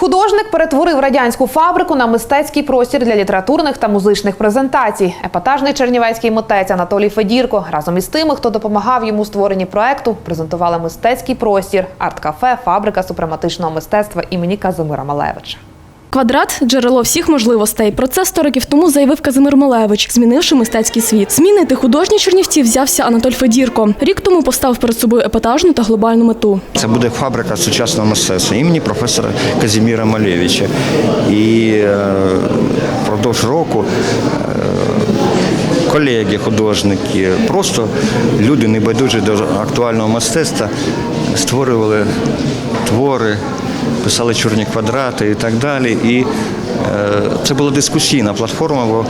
Художник перетворив радянську фабрику на мистецький простір для літературних та музичних презентацій. Епатажний чернівецький митець Анатолій Федірко разом із тими, хто допомагав йому у створенні проекту, презентували мистецький простір, арт-кафе, фабрика супрематичного мистецтва імені Казимира Малевича. Квадрат джерело всіх можливостей. Про це сто років тому заявив Казимир Малевич, змінивши мистецький світ. Змінити художні чернівці взявся Анатоль Федірко. Рік тому постав перед собою епатажну та глобальну мету. Це буде фабрика сучасного мистецтва імені професора Казіміра Малєвича. І е, впродовж року е, колеги, художники, просто люди небайдужі до актуального мистецтва створювали твори, писали чорні квадрати і так далі. І е, це була дискусійна платформа, бо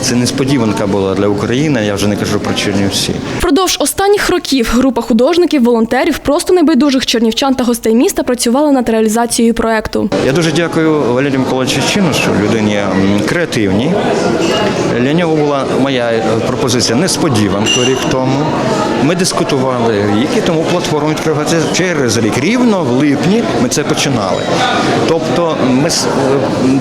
це несподіванка була для України, я вже не кажу про Чернівці. Впродовж останніх років група художників, волонтерів, просто небайдужих чернівчан та гостей міста працювали над реалізацією проекту. Я дуже дякую Валерію Миколаївичу Чинушу, людині м, креативній. Для нього була моя е, пропозиція несподіванкою рік тому. Ми дискутували рік і тому платформу відкривати через рік. Рівно в липні ми це починали. Тобто е,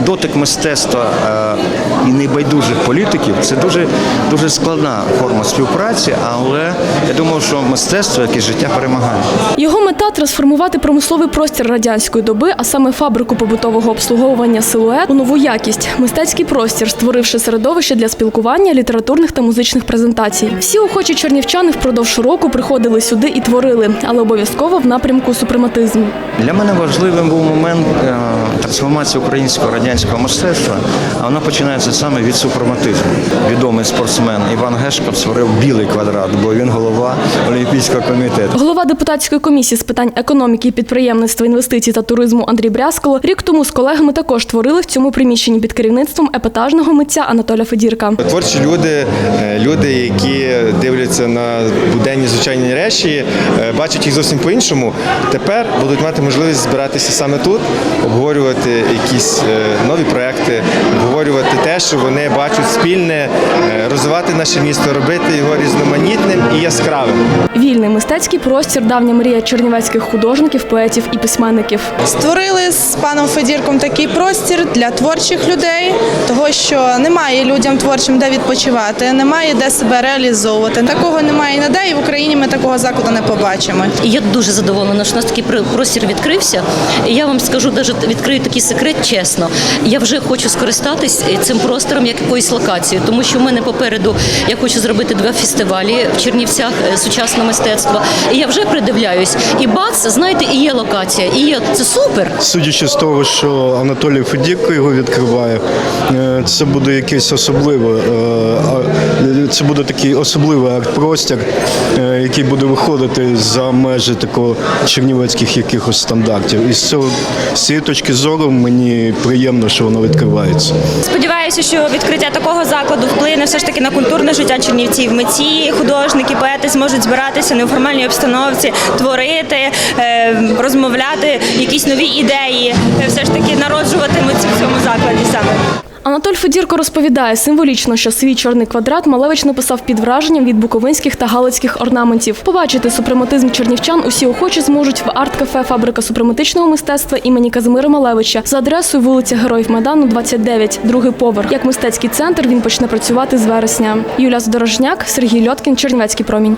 дотик мистецтва е, і небайдужих політиків це дуже, дуже складна форма співпраці, але я думаю, що мистецтво, як і життя, перемагає. Його мета трансформувати промисловий простір радянської доби, а саме фабрику побутового обслуговування силует у нову якість, мистецький простір, створивши середовище для спілкування, літературних та музичних презентацій. Всі охочі чернівчани впродовж року приходили сюди і творили, але обов'язково в напрямку супрематизму. Для мене важливим був момент е, трансформації українського радянського мистецтва, а вона починається саме від супрематизму. Відомий спортсмен Іван Гешко створив білий квадрат, бо він голова Олімпійського комітету. Голова депутатської комісії з питань економіки, підприємництва, інвестицій та туризму Андрій Брязкало рік тому з колегами також творили в цьому приміщенні під керівництвом епатажного митця Анатоля Федірка. Творчі люди, е, люди, які дивляться на буденні звичайні речі, е, бачать їх зовсім по-іншому. Тепер будуть мати можливість збиратися саме тут, обговорювати якісь е, нові проекти, обговорювати те, що вони бачать спільне, е, розвивати наше місто, робити його різноманітним і яскравим. Вільний мистецький простір, давня мрія чернівецьких художників, поетів і письменників. Створили з паном Федірком такий простір для творчих людей, того що немає людям творчим де відпочивати, немає де себе реалізовувати. Такого немає ніде, і в Україні ми такого закладу не побачимо. І я дуже задоволена, що у нас такий простір відкрився. І я вам скажу, навіть відкрию такий секрет, чесно. Я вже хочу скористатись цим простором як якоюсь локацією, тому що в мене попереду я хочу зробити два фестивалі в Чернівцях е, сучасного мистецтва. І я вже придивляюсь. І бац, знаєте, і є локація, і є це супер. Судячи з того, що Анатолій Федірко його відкриває, е, це буде якесь особливе, е, це буде такий особливий арт-простір, який буде виходити за межі такого чернівецьких якихось стандартів. І з цього з цієї точки зору мені приємно, що воно відкривається. Сподіваюся, що відкриття такого закладу вплине все ж таки на культурне життя чернівців. Митці, художники, поети зможуть збиратися в неформальній обстановці, творити, е, розмовляти, якісь нові ідеї, е, все ж таки народжуватимуться в цьому закладі саме. Анатоль Федірко розповідає символічно, що свій чорний квадрат Малевич написав під враженням від буковинських та галицьких орнаментів. Побачити супрематизм чернівчан усі охочі зможуть в арт-кафе Фабрика супрематичного мистецтва імені Казимира Малевича за адресою вулиця Героїв Майдану, 29, другий поверх. Як мистецький центр він почне працювати з вересня. Юля Здорожняк, Сергій Льоткін, Чернівецький промінь.